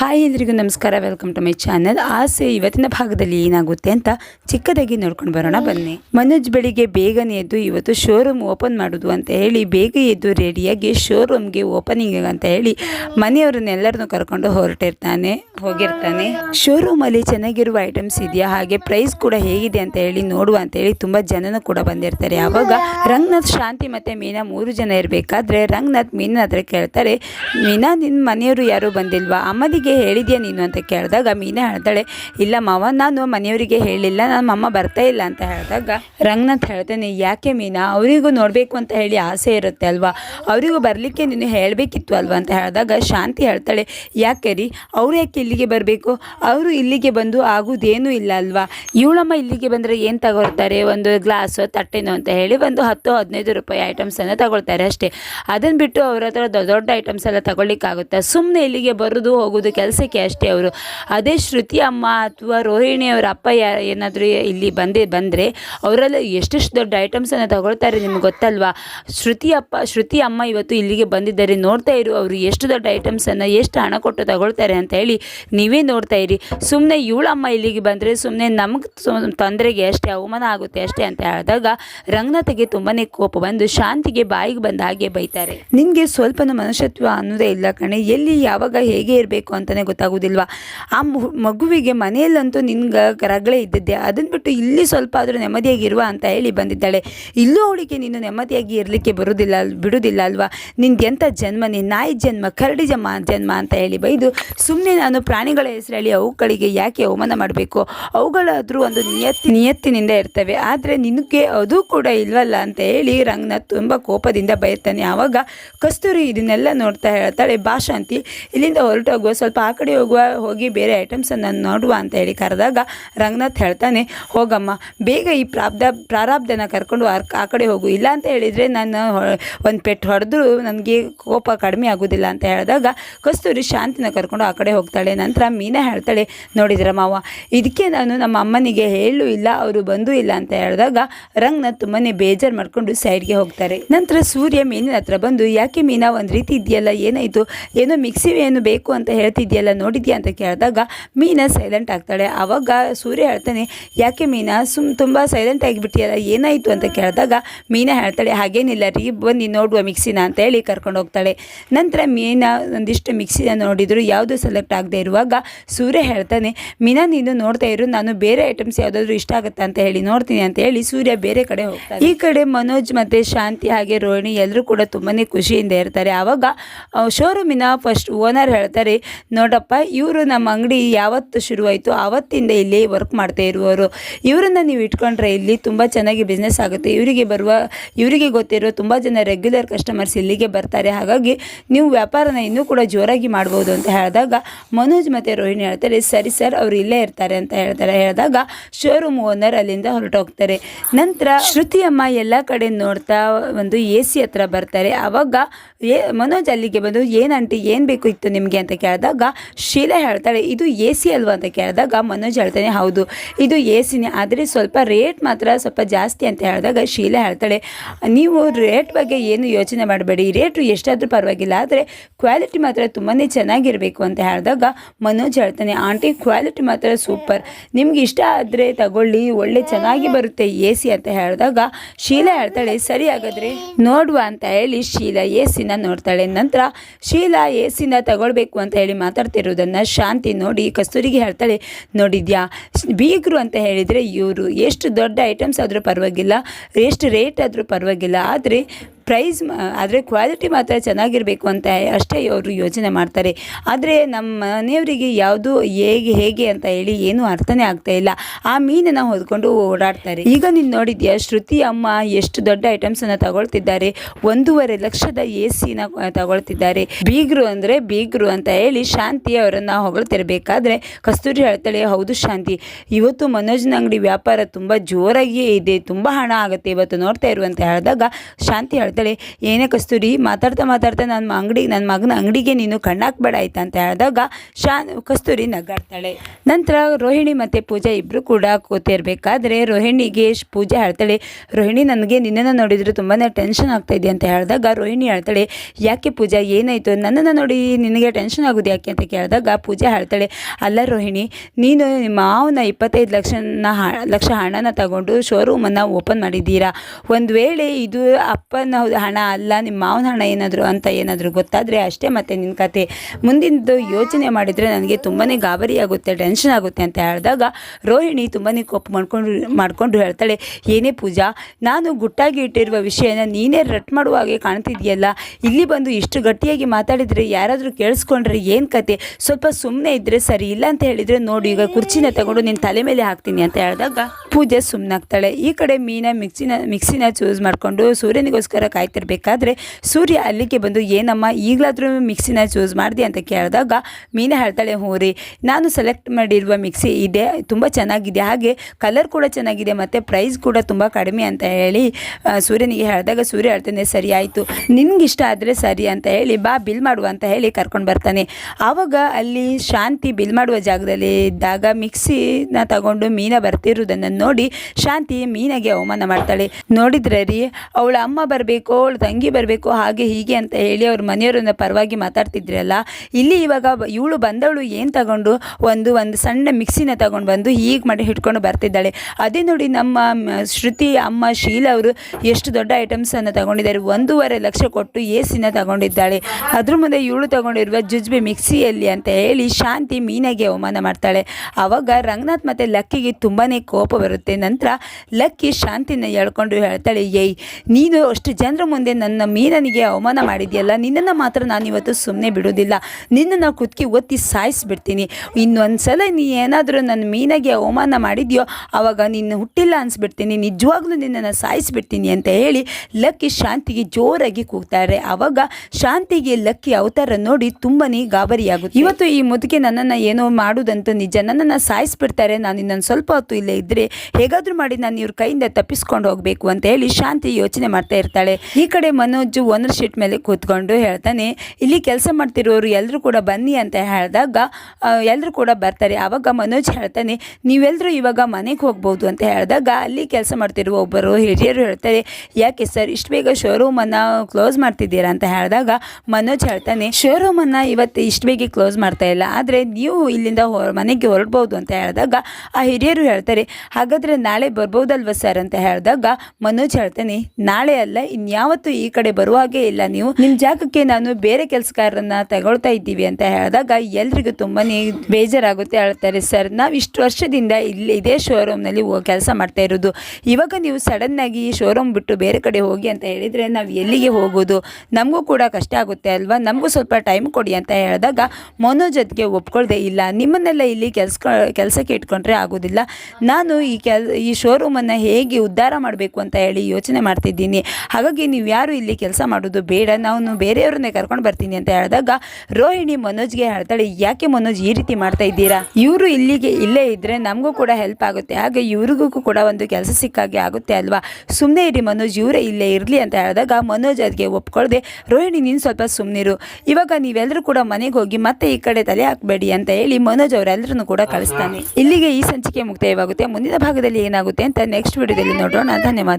Hi ಎಲ್ರಿಗೂ ನಮಸ್ಕಾರ. Welcome to my channel ಆಸೆ ಇವತ್ತಿನ ಭಾಗದಲ್ಲಿ ಏನಾಗುತ್ತೆ ಅಂತ ಚಿಕ್ಕದಾಗಿ ನೋಡ್ಕೊಂಡು ಬರೋಣ ಬನ್ನಿ. ಮನೋಜ್ ಬೆಳಿಗ್ಗೆ ಬೇಗನೆ ಎದ್ದು ಇವತ್ತು ಶೋರೂಮ್ ಓಪನ್ ಮಾಡೋದು ಅಂತ ಹೇಳಿ ಬೇಗ ಎದ್ದು ರೆಡಿಯಾಗಿ ಶೋರೂಮ್ಗೆ ಓಪನಿಂಗ್ ಅಂತ ಹೇಳಿ ಮನೆಯವರನ್ನೆಲ್ಲರನ್ನೂ ಕರ್ಕೊಂಡು ಹೊರಟಿರ್ತಾನೆ. ಹೋಗಿರ್ತಾನೆ. ಶೋರೂಮ್ ಅಲ್ಲಿ ಚೆನ್ನಾಗಿರುವ ಐಟಮ್ಸ್ ಇದೆಯಾ? ಹಾಗೆ ಪ್ರೈಸ್ ಕೂಡ ಹೇಗಿದೆ ಅಂತ ಹೇಳಿ ನೋಡುವ ಅಂತ ಹೇಳಿ ತುಂಬಾ ಜನನು ಕೂಡ ಬಂದಿರ್ತಾರೆ. ಆವಾಗ ರಂಗನಾಥ್, ಶಾಂತಿ ಮತ್ತೆ ಮೀನಾ ಮೂರು ಜನ ಇರಬೇಕಾದ್ರೆ ರಂಗನಾಥ್ ಮೀನಾ ಹತ್ರ ಕೇಳ್ತಾರೆ, ಮೀನಾ ನಿನ್ನ ಮನೆಯವರು ಯಾರು ಬಂದಿಲ್ವಾ? ಅಮ್ಮನಿಗೆ ಹೇಳಿದ್ಯಾ ನೀನು? ಅಂತ ಕೇಳಿದಾಗ, ಮೀನಾ ಹೇಳ್ತಾಳೆ, ಇಲ್ಲ ಮಾವ, ನಾನು ಮನೆಯವರಿಗೆ ಹೇಳಿಲ್ಲ ನನ್ನ ಅಮ್ಮ ಬರ್ತಾ ಇಲ್ಲ ಅಂತ ಹೇಳಿದಾಗ ರಂಗನಾಥ್ ಹೇಳ್ತಾನೆ, ಯಾಕೆ ಮೀನಾ? ಅವರಿಗೂ ನೋಡಬೇಕು ಅಂತ ಹೇಳಿ ಆಸೆ ಇರುತ್ತೆ ಅಲ್ವಾ? ಅವರಿಗೂ ಬರಲಿಕ್ಕೆ ನೀನು ಹೇಳಬೇಕಿತ್ತು ಅಲ್ವಾ? ಅಂತ ಹೇಳಿದಾಗ ಶಾಂತಿ ಹೇಳ್ತಾಳೆ, ಯಾಕೆ ರೀ? ಅವ್ರು ಯಾಕೆ ಇಲ್ಲಿಗೆ ಬರಬೇಕು? ಅವರು ಇಲ್ಲಿಗೆ ಬಂದು ಆಗುವುದೇನೂ ಇಲ್ಲ ಅಲ್ವಾ? ಇವಳಮ್ಮ ಇಲ್ಲಿಗೆ ಬಂದರೆ ಏನು ತಗೊಳ್ತಾರೆ? ಒಂದು ಗ್ಲಾಸು, ತಟ್ಟೆನೋ ಅಂತ ಹೇಳಿ ಒಂದು ಹತ್ತು, ಹದಿನೈದು ರೂಪಾಯಿ ಐಟಮ್ಸನ್ನು ತಗೊಳ್ತಾರೆ ಅಷ್ಟೇ. ಅದನ್ನು ಬಿಟ್ಟು ಅವ್ರ ಹತ್ರ ದೊಡ್ಡ ದೊಡ್ಡ ಐಟಮ್ಸ್ ಎಲ್ಲ ತಗೊಳ್ಳಿಕ್ಕಾಗುತ್ತೆ? ಸುಮ್ಮನೆ ಇಲ್ಲಿಗೆ ಬರೋದು ಹೋಗೋದು ಕೆಲಸಕ್ಕೆ ಅಷ್ಟೇ ಅವರು. ಅದೇ ಶ್ರುತಿ ಅಮ್ಮ ಅಥವಾ ರೋಹಿಣಿ ಅವರ ಅಪ್ಪ ಏನಾದರೂ ಇಲ್ಲಿ ಬಂದೇ ಬಂದರೆ ಅವರೆಲ್ಲ ಎಷ್ಟೆಷ್ಟು ದೊಡ್ಡ ಐಟಮ್ಸನ್ನು ತಗೊಳ್ತಾರೆ ನಿಮ್ಗೆ ಗೊತ್ತಲ್ವಾ? ಶ್ರುತಿ ಅಪ್ಪ ಶ್ರುತಿ ಅಮ್ಮ ಇವತ್ತು ಇಲ್ಲಿಗೆ ಬಂದಿದ್ದಾರೆ. ನೋಡ್ತಾ ಇರು, ಅವರು ಎಷ್ಟು ದೊಡ್ಡ ಐಟಮ್ಸನ್ನು ಎಷ್ಟು ಹಣ ಕೊಟ್ಟು ತಗೊಳ್ತಾರೆ ಅಂತ ಹೇಳಿ ನೀವೇ ನೋಡ್ತಾ ಇರಿ. ಸುಮ್ಮನೆ ಇವಳಮ್ಮ ಇಲ್ಲಿಗೆ ಬಂದರೆ ಸುಮ್ಮನೆ ನಮಗೆ ತೊಂದರೆಗೆ ಅಷ್ಟೇ ಅವಮಾನ ಆಗುತ್ತೆ ಅಷ್ಟೇ ಅಂತ ಹೇಳಿದಾಗ ರಂಗನಾಥಗೆ ತುಂಬಾ ಕೋಪ ಬಂದು ಶಾಂತಿಗೆ ಬಾಯಿಗೆ ಬಂದ ಹಾಗೆ ಬೈತಾರೆ. ನಿನಗೆ ಸ್ವಲ್ಪನೂ ಮನುಷ್ಯತ್ವ ಅನ್ನೋದೇ ಇಲ್ಲ ಕಣೆ. ಎಲ್ಲಿ, ಯಾವಾಗ, ಹೇಗೆ ಇರಬೇಕು ಅಂತಲೇ ಗೊತ್ತಾಗೋದಿಲ್ವಾ? ಆ ಮಗುವಿಗೆ ಮನೆಯಲ್ಲಂತೂ ನಿನ್ಗೆ ರಗಳೇ ಇದ್ದಿದ್ದೆ. ಅದನ್ನು ಬಿಟ್ಟು ಇಲ್ಲಿ ಸ್ವಲ್ಪ ಆದರೂ ನೆಮ್ಮದಿಯಾಗಿರುವ ಅಂತ ಹೇಳಿ ಬಂದಿದ್ದಾಳೆ. ಇಲ್ಲೂ ಅವಳಿಗೆ ನೀನು ನೆಮ್ಮದಿಯಾಗಿ ಇರಲಿಕ್ಕೆ ಬರೋದಿಲ್ಲ ಬಿಡೋದಿಲ್ಲ ಅಲ್ವಾ? ನಿನ್ಗೆ ಎಂಥ ಜನ್ಮನೇ ನಾಯಿ ಜನ್ಮ, ಕರಡಿ ಜನ್ಮ ಜನ್ಮ ಅಂತ ಹೇಳಿ ಬೈದು ಸುಮ್ಮನೆ ನಾನು ಪ್ರಾಣಿಗಳ ಹೆಸರಲ್ಲಿ ಅವುಗಳಿಗೆ ಯಾಕೆ ಅವಮಾನ ಮಾಡಬೇಕು? ಅವುಗಳಾದರೂ ಒಂದು ನಿಯತ್ತಿ, ನಿಯತ್ತಿನಿಂದ ಇರ್ತವೆ. ಆದರೆ ನಿನಗೆ ಅದು ಕೂಡ ಇಲ್ವಲ್ಲ ಅಂತ ಹೇಳಿ ರಂಗನಾಥ್ ತುಂಬ ಕೋಪದಿಂದ ಬಯತ್ತಾನೆ ಆವಾಗ ಕಸ್ತೂರಿ ಇದನ್ನೆಲ್ಲ ನೋಡ್ತಾ ಹೇಳ್ತಾಳೆ ಭಾಷಾಂತಿ ಇಲ್ಲಿಂದ ಹೊರಟೋಗುವ ಸ್ವಲ್ಪ ಆ ಕಡೆ ಹೋಗುವ, ಹೋಗಿ ಬೇರೆ ಐಟಮ್ಸನ್ನು ನೋಡುವ ಅಂತ ಹೇಳಿ ಕರೆದಾಗ ರಂಗನಾಥ್ ಹೇಳ್ತಾನೆ, ಹೋಗಮ್ಮ, ಬೇಗ ಈ ಪ್ರಾಬ್ದ ಪ್ರಾರಾಬ್ಧನ ಕರ್ಕೊಂಡು ಆ ಕಡೆ ಹೋಗು. ಇಲ್ಲ ಅಂತ ಹೇಳಿದರೆ ನಾನು ಒಂದು ಪೆಟ್ಟು ಹೊಡೆದ್ರೂ ನನಗೆ ಕೋಪ ಕಡಿಮೆ ಆಗೋದಿಲ್ಲ ಅಂತ ಹೇಳಿದಾಗ ಕಸ್ತೂರಿ ಶಾಂತಿನ ಕರ್ಕೊಂಡು ಆ ಕಡೆ ಹೋಗ್ತಾಳೆ. ನಂತರ ಮೀನಾ ಹೇಳ್ತಾಳೆ ನೋಡಿದ್ರ ಮಾವ ಇದಕ್ಕೆ ನಾನು ನಮ್ಮ ಅಮ್ಮನಿಗೆ ಹೇಳು ಇಲ್ಲ, ಅವರು ಬಂದೂ ಇಲ್ಲ ಅಂತ ಹೇಳಿದಾಗ ರಂಗ್ನ ತುಂಬಾ ಬೇಜಾರು ಮಾಡಿಕೊಂಡು ಸೈಡ್ಗೆ ಹೋಗ್ತಾರೆ. ನಂತರ ಸೂರ್ಯ ಮೀನಿನ ಹತ್ರ ಬಂದು, ಯಾಕೆ ಮೀನಾ, ಒಂದು ರೀತಿ ಇದೆಯಲ್ಲ, ಏನಾಯಿತು? ಏನೋ ಮಿಕ್ಸಿ ಏನು ಬೇಕು ಅಂತ ಹೇಳ್ತಿದ್ಯಲ್ಲ, ನೋಡಿದ್ಯಾ? ಅಂತ ಕೇಳಿದಾಗ ಮೀನಾ ಸೈಲೆಂಟ್ ಆಗ್ತಾಳೆ. ಆವಾಗ ಸೂರ್ಯ ಹೇಳ್ತಾನೆ, ಯಾಕೆ ಮೀನಾ, ಸುಮ್ ತುಂಬ ಸೈಲೆಂಟ್ ಆಗಿಬಿಟ್ಟಿಯಲ್ಲ, ಏನಾಯಿತು? ಅಂತ ಕೇಳಿದಾಗ ಮೀನಾ ಹೇಳ್ತಾಳೆ, ಹಾಗೇನಿಲ್ಲ ರೀ, ಬನ್ನಿ ನೋಡುವ ಮಿಕ್ಸಿನ ಅಂತ ಹೇಳಿ ಕರ್ಕೊಂಡು ಹೋಗ್ತಾಳೆ. ನಂತರ ಮೀನಾ ಒಂದಿಷ್ಟು ಮಿಕ್ಸಿನ ನೋಡಿದ್ರು, ಯಾವುದು ಸೆಲೆಕ್ಟ್ ಆಗದೆ ಇರುವಾಗ ಸೂರ್ಯ ಹೇಳ್ತಾನೆ, ಮೀನಾ, ನೀನು ನೋಡ್ತಾ ಇರು, ನಾನು ಬೇರೆ ಐಟಮ್ಸ್ ಯಾವುದಾದ್ರೂ ಇಷ್ಟ ಆಗುತ್ತೆ ಅಂತ ಹೇಳಿ, ನೋಡ್ತೀನಿ ಅಂತ ಹೇಳಿ ಸೂರ್ಯ ಬೇರೆ ಕಡೆ ಹೋಗ್ತಾರೆ ಈ ಕಡೆ ಮನೋಜ್ ಮತ್ತೆ ಶಾಂತಿ ಹಾಗೆ ರೋಹಿಣಿ ಎಲ್ಲರೂ ಕೂಡ ತುಂಬಾನೇ ಖುಷಿಯಿಂದ ಇರ್ತಾರೆ. ಆವಾಗ ಶೋರೂಮಿನ ಫಸ್ಟ್ ಓನರ್ ಹೇಳ್ತಾರೆ, ನೋಡಪ್ಪ, ಇವರು ನಮ್ಮ ಅಂಗಡಿ ಯಾವತ್ತು ಶುರುವಾಯಿತು? ಆವತ್ತಿಂದ ಇಲ್ಲಿ ವರ್ಕ್ ಮಾಡ್ತಾ ಇರುವವರು. ಇವರನ್ನ ನೀವು ಇಟ್ಕೊಂಡ್ರೆ ಇಲ್ಲಿ ತುಂಬ ಚೆನ್ನಾಗಿ ಬಿಸ್ನೆಸ್ ಆಗುತ್ತೆ. ಇವರಿಗೆ ಬರುವ, ಇವರಿಗೆ ಗೊತ್ತಿರೋ ತುಂಬ ಜನ ರೆಗ್ಯುಲರ್ ಕಸ್ಟಮರ್ಸ್ ಇಲ್ಲಿಗೆ ಬರ್ತಾರೆ. ಹಾಗಾಗಿ, ನೀವು ವ್ಯಾಪಾರನ ಇನ್ನೂ ಕೂಡ ಜೋರಾಗಿ ಮಾಡ್ಬೋದು ಅಂತ ಹೇಳಿದಾಗ ಮನೋಜ್ ಮತ್ತು ರೋಹಿಣಿ ಹೇಳ್ತಾರೆ, ಸರಿ ಸರ್, ಅವರು ಇಲ್ಲೇ ಇರ್ತಾರೆ ಅಂತ ಹೇಳ್ತಾರೆ. ಹೇಳಿದಾಗ ಶೋರೂಮ್ ಓನರ್ ಅಲ್ಲಿಂದ ಹೊರಟೋಗ್ತಾರೆ ನಂತರ ಶ್ರುತಿ ಅಮ್ಮ ಎಲ್ಲ ಕಡೆ ನೋಡ್ತಾ ಒಂದು ಎ ಸಿ ಹತ್ರ ಬರ್ತಾರೆ. ಆವಾಗ ಏ, ಮನೋಜ್ ಅಲ್ಲಿಗೆ ಬಂದು, ಏನು ಆಂಟಿ, ಏನು ಬೇಕು ಇತ್ತು ನಿಮಗೆ? ಅಂತ ಕೇಳಿದಾಗ, ಶೀಲಾ ಹೇಳ್ತಾಳೆ, ಇದು ಎ ಸಿ ಅಲ್ವಾ? ಅಂತ ಕೇಳಿದಾಗ, ಮನೋಜ್ ಹೇಳ್ತಾನೆ, ಹೌದು, ಇದು ಎ ಸಿನೇ. ಆದರೆ ಸ್ವಲ್ಪ ರೇಟ್ ಮಾತ್ರ ಸ್ವಲ್ಪ ಜಾಸ್ತಿ ಅಂತ ಹೇಳಿದಾಗ, ಶೀಲಾ ಹೇಳ್ತಾಳೆ, ನೀವು ರೇಟ್ ಬಗ್ಗೆ ಏನು ಯೋಚನೆ ಮಾಡಬೇಡಿ, ರೇಟು ಎಷ್ಟಾದರೂ ಪರವಾಗಿಲ್ಲ, ಆದರೆ ಕ್ವಾಲಿಟಿ ಮಾತ್ರ ತುಂಬಾ ಚೆನ್ನಾಗಿರಬೇಕು. ಅಂತ ಹೇಳಿದಾಗ, ಮನೋಜ್ ಹೇಳ್ತಾನೆ, ಆಂಟಿ, ಕ್ವಾಲಿಟಿ ಮಾತ್ರ ಸೂಪರ್, ನಿಮ್ಗೆ ಇಷ್ಟ ಆದರೆ ತಗೊಳ್ಳಿ, ಒಳ್ಳೆ ಚೆನ್ನಾಗಿ ಬರುತ್ತೆ ಎ ಸಿ. ಅಂತ ಹೇಳಿದಾಗ, ಶೀಲಾ ಹೇಳ್ತಾಳೆ, ಸರಿ ಹಾಗಾದರೆ ನೋಡುವ ಅಂತ ಹೇಳಿ, ಶೀಲಾ ಎ ಸಿನ ನೋಡ್ತಾಳೆ. ನಂತರ ಶೀಲಾ ಎ ಸಿನ ತಗೊಳ್ಬೇಕು ಅಂತ ಹೇಳಿ ಮಾತಾಡ್ತಿರೋದನ್ನು ಶಾಂತಿ ನೋಡಿ ಕಸ್ತೂರಿಗೆ ಹೇಳ್ತಾಳೆ, ನೋಡಿದ್ಯಾ? ಬೀಗರು ಅಂತ ಹೇಳಿದರೆ ಇವರು ಎಷ್ಟು ದೊಡ್ಡ ಐಟಮ್ಸ್ ಆದರೂ ಪರವಾಗಿಲ್ಲ, ಎಷ್ಟು ರೇಟ್ ಆದರೂ ಪರವಾಗಿಲ್ಲ. ಆದರೆ ಪ್ರೈಸ್ ಆದರೆ ಕ್ವಾಲಿಟಿ ಮಾತ್ರ ಚೆನ್ನಾಗಿರಬೇಕು ಅಂತ ಅಷ್ಟೇ ಅವರು ಯೋಚನೆ ಮಾಡ್ತಾರೆ. ಆದರೆ ನಮ್ಮ ಮನೆಯವರಿಗೆ ಯಾವುದು ಹೇಗೆ ಹೇಗೆ ಅಂತ ಹೇಳಿ ಏನೂ ಅರ್ಥನೇ ಆಗ್ತಾ ಇಲ್ಲ. ಆ ಮೀನನ್ನು ಹೊದ್ಕೊಂಡು ಓಡಾಡ್ತಾರೆ. ಈಗ ನೀನು ನೋಡಿದ್ಯಾ, ಶ್ರುತಿ ಅಮ್ಮ ಎಷ್ಟು ದೊಡ್ಡ ಐಟಮ್ಸನ್ನು ತಗೊಳ್ತಿದ್ದಾರೆ. ಒಂದೂವರೆ ಲಕ್ಷದ ಎ ಸಿನ ತಗೊಳ್ತಿದ್ದಾರೆ. ಬೀಗರು ಅಂದರೆ ಬೀಗರು ಅಂತ ಹೇಳಿ ಶಾಂತಿ ಅವರನ್ನು ಹೊಗಳ್ತಿರಬೇಕಾದ್ರೆ ಕಸ್ತೂರಿ ಹೇಳ್ತಾಳೆ ಹೌದು ಶಾಂತಿ. ಇವತ್ತು ಮನೋಜ್ನ ಅಂಗಡಿ ವ್ಯಾಪಾರ ತುಂಬ ಜೋರಾಗಿಯೇ ಇದೆ. ತುಂಬ ಹಣ ಆಗುತ್ತೆ. ಇವತ್ತು ನೋಡ್ತಾ ಇರುವಂತ ಹೇಳಿದಾಗ ಶಾಂತಿ ಹೇಳ್ತಾಳೆ ಹೇಳ್ತಾಳೆ, ಏನೇ ಕಸ್ತೂರಿ, ಮಾತಾಡ್ತಾ ಮಾತಾಡ್ತಾ ನನ್ನ ಅಂಗಡಿಗೆ ನನ್ನ ಮಗನ ಅಂಗಡಿಗೆ ನೀನು ಕಣ್ಣಾಕ್ಬೇಡ ಆಯ್ತಾ? ಅಂತ ಹೇಳಿದಾಗ ಶಾನ್, ಕಸ್ತೂರಿ ನಗಾಡ್ತಾಳೆ. ನಂತರ ರೋಹಿಣಿ ಮತ್ತು ಪೂಜಾ ಇಬ್ಬರು ಕೂಡ ಕೂತಿರ್ಬೇಕಾದ್ರೆ ರೋಹಿಣಿಗೆ ಪೂಜೆ ಹೇಳ್ತಾಳೆ, ರೋಹಿಣಿ, ನನಗೆ ನಿನ್ನನ್ನು ನೋಡಿದರೆ ತುಂಬಾ ಟೆನ್ಷನ್ ಆಗ್ತಾ ಇದೆ ಅಂತ ಹೇಳಿದಾಗ ರೋಹಿಣಿ ಹೇಳ್ತಾಳೆ, ಯಾಕೆ ಪೂಜಾ, ಏನಾಯಿತು? ನನ್ನನ್ನು ನೋಡಿ ನಿನಗೆ ಟೆನ್ಷನ್ ಆಗೋದು ಯಾಕೆ? ಅಂತ ಕೇಳಿದಾಗ ಪೂಜಾ ಹೇಳ್ತಾಳೆ, ಅಲ್ಲ ರೋಹಿಣಿ, ನೀನು ನಿಮ್ಮ ಮಾವನ ಇಪ್ಪತ್ತೈದು ಲಕ್ಷನ ಲಕ್ಷ ಹಣನ ತಗೊಂಡು ಶೋರೂಮನ್ನು ಓಪನ್ ಮಾಡಿದ್ದೀರಾ? ಒಂದು ವೇಳೆ ಇದು ಅಪ್ಪನ ಹಣ ಅಲ್ಲ ನಿಮ್ಮ ಮಾವನ ಹಣ ಏನಾದರೂ ಅಂತ ಏನಾದರೂ ಗೊತ್ತಾದರೆ ಅಷ್ಟೇ ಮತ್ತೆ ನಿನ್ನ ಕತೆ. ಮುಂದಿನದು ಯೋಚನೆ ಮಾಡಿದರೆ ನನಗೆ ತುಂಬಾ ಗಾಬರಿ ಆಗುತ್ತೆ ಟೆನ್ಷನ್ ಆಗುತ್ತೆ ಅಂತ ಹೇಳಿದಾಗ ರೋಹಿಣಿ ತುಂಬಾ ಕೋಪ ಮಾಡ್ಕೊಂಡು, ಮಾಡಿಕೊಂಡು ಹೇಳ್ತಾಳೆ, ಏನೇ ಪೂಜಾ, ನಾನು ಗುಟ್ಟಾಗಿ ಇಟ್ಟಿರುವ ವಿಷಯನ ನೀನೇ ರಟ್ ಮಾಡುವ ಹಾಗೆ ಕಾಣ್ತಿದ್ಯಲ್ಲ? ಇಲ್ಲಿ ಬಂದು ಇಷ್ಟು ಗಟ್ಟಿಯಾಗಿ ಮಾತಾಡಿದರೆ ಯಾರಾದರೂ ಕೇಳಿಸ್ಕೊಂಡ್ರೆ ಏನು ಕತೆ? ಸ್ವಲ್ಪ ಸುಮ್ಮನೆ ಇದ್ದರೆ ಸರಿ ಇಲ್ಲ ಅಂತ ಹೇಳಿದರೆ ನೋಡಿ, ಈಗ ಕುರ್ಚಿನ ತಗೊಂಡು ನಿನ್ನ ತಲೆ ಮೇಲೆ ಹಾಕ್ತೀನಿ ಅಂತ ಹೇಳಿದಾಗ ಪೂಜೆ ಸುಮ್ಮನಾಗ್ತಾಳೆ ಈ ಕಡೆ ಮೀನಾ ಮಿಕ್ಸಿನ ಮಿಕ್ಸಿನ ಚೂಸ್ ಮಾಡಿಕೊಂಡು ಸೂರ್ಯನಿಗೋಸ್ಕರ ಕಾಯ್ತಿರ್ಬೇಕಾದ್ರೆ ಸೂರ್ಯ ಅಲ್ಲಿಗೆ ಬಂದು, ಏನಮ್ಮ, ಈಗಲಾದರೂ ಮಿಕ್ಸಿನ ಚೂಸ್ ಮಾಡಿದೆ? ಅಂತ ಕೇಳಿದಾಗ, ಮೀನ ಹೇಳ್ತಾಳೆ, ಹ್ಞೂ ರೀ, ನಾನು ಸೆಲೆಕ್ಟ್ ಮಾಡಿರುವ ಮಿಕ್ಸಿ ಇದೆ, ತುಂಬ ಚೆನ್ನಾಗಿದೆ. ಹಾಗೆ ಕಲರ್ ಕೂಡ ಚೆನ್ನಾಗಿದೆ, ಮತ್ತು ಪ್ರೈಸ್ ಕೂಡ ತುಂಬ ಕಡಿಮೆ ಅಂತ ಹೇಳಿ ಸೂರ್ಯನಿಗೆ ಹೇಳಿದಾಗ ಸೂರ್ಯ ಹೇಳ್ತಾನೆ, ಸರಿ ಆಯಿತು, ನಿನ್ಗಿಷ್ಟ ಆದರೆ ಸರಿ ಅಂತ ಹೇಳಿ, ಬಾ ಬಿಲ್ ಮಾಡುವ ಅಂತ ಹೇಳಿ ಕರ್ಕೊಂಡು ಬರ್ತಾನೆ. ಆವಾಗ ಅಲ್ಲಿ ಶಾಂತಿ ಬಿಲ್ ಮಾಡುವ ಜಾಗದಲ್ಲಿ ಇದ್ದಾಗ ಮಿಕ್ಸಿನ ತಗೊಂಡು ಮೀನ ಬರ್ತಿರೋದನ್ನು ನೋಡಿ ಶಾಂತಿ ಮೀನಿಗೆ ಅವಮಾನ ಮಾಡ್ತಾಳೆ. ನೋಡಿದ್ರೆ ರೀ, ಅವಳ ಅಮ್ಮ ಬರಬೇಕು ಅವಳ ತಂಗಿ ಬರಬೇಕು, ಹಾಗೆ ಹೀಗೆ ಅಂತ ಹೇಳಿ ಅವ್ರ ಮನೆಯವರನ್ನ ಪರವಾಗಿ ಮಾತಾಡ್ತಿದ್ರಲ್ಲ ಇಲ್ಲಿ ಇವಾಗ ಇವಳು ಬಂದವಳು ಏನು ತಗೊಂಡು? ಒಂದು ಒಂದು ಸಣ್ಣ ಮಿಕ್ಸಿನ ತಗೊಂಡು ಬಂದು ಹೀಗೆ ಮಾಡಿ ಹಿಡ್ಕೊಂಡು ಬರ್ತಿದ್ದಾಳೆ. ಅದೇ ನೋಡಿ ನಮ್ಮ ಶ್ರುತಿ, ಅಮ್ಮ, ಶೀಲಾ ಅವರು ಎಷ್ಟು ದೊಡ್ಡ ಐಟಮ್ಸನ್ನು ತಗೊಂಡಿದ್ದಾರೆ. ಒಂದೂವರೆ ಲಕ್ಷ ಕೊಟ್ಟು ಎ ಸಿನ ತಗೊಂಡಿದ್ದಾಳೆ. ಅದ್ರ ಮುಂದೆ ಇವಳು ತಗೊಂಡಿರುವ ಜುಜ್ಬಿ ಮಿಕ್ಸಿಯಲ್ಲಿ ಅಂತ ಹೇಳಿ ಶಾಂತಿ ಮೀನಾಗೆ ಅವಮಾನ ಮಾಡ್ತಾಳೆ. ಆವಾಗ ರಂಗನಾಥ್ ಮತ್ತು ಲಕ್ಕಿಗೆ ತುಂಬಾ ಕೋಪ ಬರುತ್ತೆ. ನಂತರ ಲಕ್ಕಿ ಶಾಂತಿನ ಎಳ್ಕೊಂಡು ಹೇಳ್ತಾಳೆ, ಏಯ್, ನೀನು ಅಷ್ಟು ಜನರ ಮುಂದೆ ನನ್ನ ಮೀನನಿಗೆ ಅವಮಾನ ಮಾಡಿದ್ಯಲ್ಲ, ನಿನ್ನನ್ನು ಮಾತ್ರ ನಾನು ಇವತ್ತು ಸುಮ್ಮನೆ ಬಿಡೋದಿಲ್ಲ ನಿನ್ನನ್ನು ಕುತ್ಕಿ ಒತ್ತಿ ಸಾಯಿಸ್ಬಿಡ್ತೀನಿ. ಇನ್ನೊಂದು ಸಲ ನೀ ಏನಾದರೂ ನನ್ನ ಮೀನಿಗೆ ಅವಮಾನ ಮಾಡಿದ್ಯೋ ಆವಾಗ ನಿನ್ನ ಹುಟ್ಟಿಲ್ಲ ಅನ್ಸ್ಬಿಡ್ತೀನಿ. ನಿಜವಾಗ್ಲೂ ನಿನ್ನನ್ನು ಸಾಯಿಸಿಬಿಡ್ತೀನಿ ಅಂತ ಹೇಳಿ ಲಕ್ಕಿ ಶಾಂತಿಗೆ ಜೋರಾಗಿ ಕೂಗ್ತಾರೆ ಆವಾಗ ಶಾಂತಿಗೆ ಲಕ್ಕಿ ಅವತಾರ ನೋಡಿ ತುಂಬನೇ ಗಾಬರಿಯಾಗುತ್ತೆ. ಇವತ್ತು ಈ ಮುದುಕೆ ನನ್ನನ್ನು ಏನೋ ಮಾಡುವುದಂತೂ ನಿಜ. ನನ್ನನ್ನು ಸಾಯಿಸ್ಬಿಡ್ತಾರೆ. ನಾನು ಇನ್ನೊಂದು ಸ್ವಲ್ಪ ಹೊತ್ತು ಇಲ್ಲೇ ಇದ್ದರೆ ಹೇಗಾದರೂ ಮಾಡಿ ನಾನು ಇವ್ರ ಕೈಯಿಂದ ತಪ್ಪಿಸ್ಕೊಂಡು ಹೋಗಬೇಕು ಅಂತ ಹೇಳಿ ಶಾಂತಿ ಯೋಚನೆ ಮಾಡ್ತಾ ಇರ್ತಾಳೆ. ಈ ಕಡೆ ಮನೋಜ್ ಓನರ್ ಶೀಟ್ ಮೇಲೆ ಕೂತ್ಕೊಂಡು ಹೇಳ್ತಾನೆ, ಇಲ್ಲಿ ಕೆಲಸ ಮಾಡ್ತಿರೋರು ಎಲ್ಲರೂ ಕೂಡ ಬನ್ನಿ ಅಂತ ಹೇಳಿದಾಗ ಎಲ್ಲರೂ ಕೂಡ ಬರ್ತಾರೆ. ಆವಾಗ ಮನೋಜ್ ಹೇಳ್ತಾನೆ ನೀವೆಲ್ಲರೂ ಇವಾಗ ಮನೆಗೆ ಹೋಗ್ಬೋದು ಅಂತ ಹೇಳಿದಾಗ, ಅಲ್ಲಿ ಕೆಲಸ ಮಾಡ್ತಿರುವ ಒಬ್ಬರು ಹಿರಿಯರು ಹೇಳ್ತಾರೆ, ಯಾಕೆ ಸರ್ ಇಷ್ಟು ಬೇಗ ಶೋರೂಮನ್ನು ಕ್ಲೋಸ್ ಮಾಡ್ತಿದ್ದೀರಾ? ಅಂತ ಹೇಳಿದಾಗ ಮನೋಜ್ ಹೇಳ್ತಾನೆ ಶೋರೂಮನ್ನು ಇವತ್ತು ಇಷ್ಟು ಬೇಗ ಕ್ಲೋಸ್ ಮಾಡ್ತಾ ಇಲ್ಲ. ಆದರೆ ನೀವು ಇಲ್ಲಿಂದ ಹೊ, ಮನೆಗೆ ಹೊರಡ್ಬೋದು ಅಂತ ಹೇಳಿದಾಗ, ಆ ಹಿರಿಯರು ಹೇಳ್ತಾರೆ, ಹಾಗಾದರೆ ನಾಳೆ ಬರ್ಬೋದಲ್ವ ಸರ್? ಅಂತ ಹೇಳಿದಾಗ ಮನೋಜ್ ಹೇಳ್ತಾನೆ, ನಾಳೆ ಅಲ್ಲ ಇನ್ಯಾವತ್ತೂ ಈ ಕಡೆ ಬರುವ ಹಾಗೆ ಇಲ್ಲ. ನೀವು ನಿಮ್ಮ ಜಾಗಕ್ಕೆ ನಾನು ಬೇರೆ ಕೆಲಸಗಾರರನ್ನ ತಗೊಳ್ತಾ ಇದ್ದೀವಿ ಅಂತ ಹೇಳಿದಾಗ ಎಲ್ರಿಗೂ ತುಂಬಾನೇ ಬೇಜಾರಾಗುತ್ತೆ. ಹೇಳ್ತಾರೆ, ಸರ್, ನಾವು ಇಷ್ಟು ವರ್ಷದಿಂದ ಇಲ್ಲಿ ಇದೇ ಶೋರೂಮ್ನಲ್ಲಿ ಕೆಲಸ ಮಾಡ್ತಾ ಇರೋದು. ಇವಾಗ ನೀವು ಸಡನ್ ಆಗಿ ಈ ಶೋರೂಮ್ ಬಿಟ್ಟು ಬೇರೆ ಕಡೆ ಹೋಗಿ ಅಂತ ಹೇಳಿದರೆ ನಾವು ಎಲ್ಲಿಗೆ ಹೋಗೋದು? ನಮಗೂ ಕೂಡ ಕಷ್ಟ ಆಗುತ್ತೆ ಅಲ್ವಾ? ನಮಗೂ ಸ್ವಲ್ಪ ಟೈಮ್ ಕೊಡಿ ಅಂತ ಹೇಳಿದಾಗ ಮನೋಜ್ ಅದಕ್ಕೆ ಒಪ್ಕೊಳ್ದೆ ಇಲ್ಲ. ನಿಮ್ಮನ್ನೆಲ್ಲ ಇಲ್ಲಿ ಕೆಲಸ ಕೆಲಸಕ್ಕೆ ಇಟ್ಕೊಂಡ್ರೆ ಆಗೋದಿಲ್ಲ. ನಾನು ಈ ಕೆಲ್, ಈ ಶೋರೂಮನ್ನು ಹೇಗೆ ಉದ್ಧಾರ ಮಾಡಬೇಕು ಅಂತ ಹೇಳಿ ಯೋಚನೆ ಮಾಡ್ತಿದ್ದೀನಿ. ಹಾಗಾಗಿ ನೀವು ಯಾರು ಇಲ್ಲಿ ಕೆಲಸ ಮಾಡೋದು ಬೇಡ ನಾನು ಬೇರೆಯವ್ರನ್ನೇ ಕರ್ಕೊಂಡು ಬರ್ತೀನಿ ಅಂತ ಹೇಳಿದಾಗ ರೋಹಿಣಿ ಮನೋಜ್ಗೆ ಹೇಳ್ತಾಳೆ, ಯಾಕೆ ಮನೋಜ್ ಈ ರೀತಿ ಮಾಡ್ತಾ ಇದ್ದೀರಾ? ಇವರು ಇಲ್ಲಿಗೆ ಇಲ್ಲೇ ಇದ್ದರೆ ನಮಗೂ ಕೂಡ ಹೆಲ್ಪ್ ಆಗುತ್ತೆ, ಹಾಗೆ ಇವ್ರಿಗೂ ಕೂಡ ಒಂದು ಕೆಲಸ ಸಿಕ್ಕಾಗೆ ಆಗುತ್ತೆ ಅಲ್ವಾ? ಸುಮ್ಮನೆ ಇರಿ ಮನೋಜ್, ಇವರೇ ಇಲ್ಲೇ ಇರಲಿ ಅಂತ ಹೇಳಿದಾಗ ಮನೋಜ್ ಅದಕ್ಕೆ ಒಪ್ಕೊಳ್ಳದೆ ರೋಹಿಣಿ ನೀನು ಸ್ವಲ್ಪ ಸುಮ್ಮನಿರು ಇವಾಗ ನೀವೆಲ್ಲರೂ ಕೂಡ ಮನೆಗೆ ಹೋಗಿ ಮತ್ತೆ ಈ ಕಡೆ ತಲೆ ಹಾಕಬೇಡಿ ಅಂತ ಹೇಳಿ ಮನೋಜ್ ಅವರೆಲ್ಲರನ್ನು ಕೂಡ ಕಳಿಸ್ತಾನೆ. ಇಲ್ಲಿಗೆ ಈ ಸಂಚಿಕೆ ಮುಕ್ತಾಯವಾಗುತ್ತೆ, ಮುಂದಿನ ಭಾಗದಲ್ಲಿ ಏನಾಗುತ್ತೆ ಅಂತ ನೆಕ್ಸ್ಟ್ ವಿಡಿಯೋದಲ್ಲಿ ನೋಡೋಣ ಧನ್ಯವಾದ.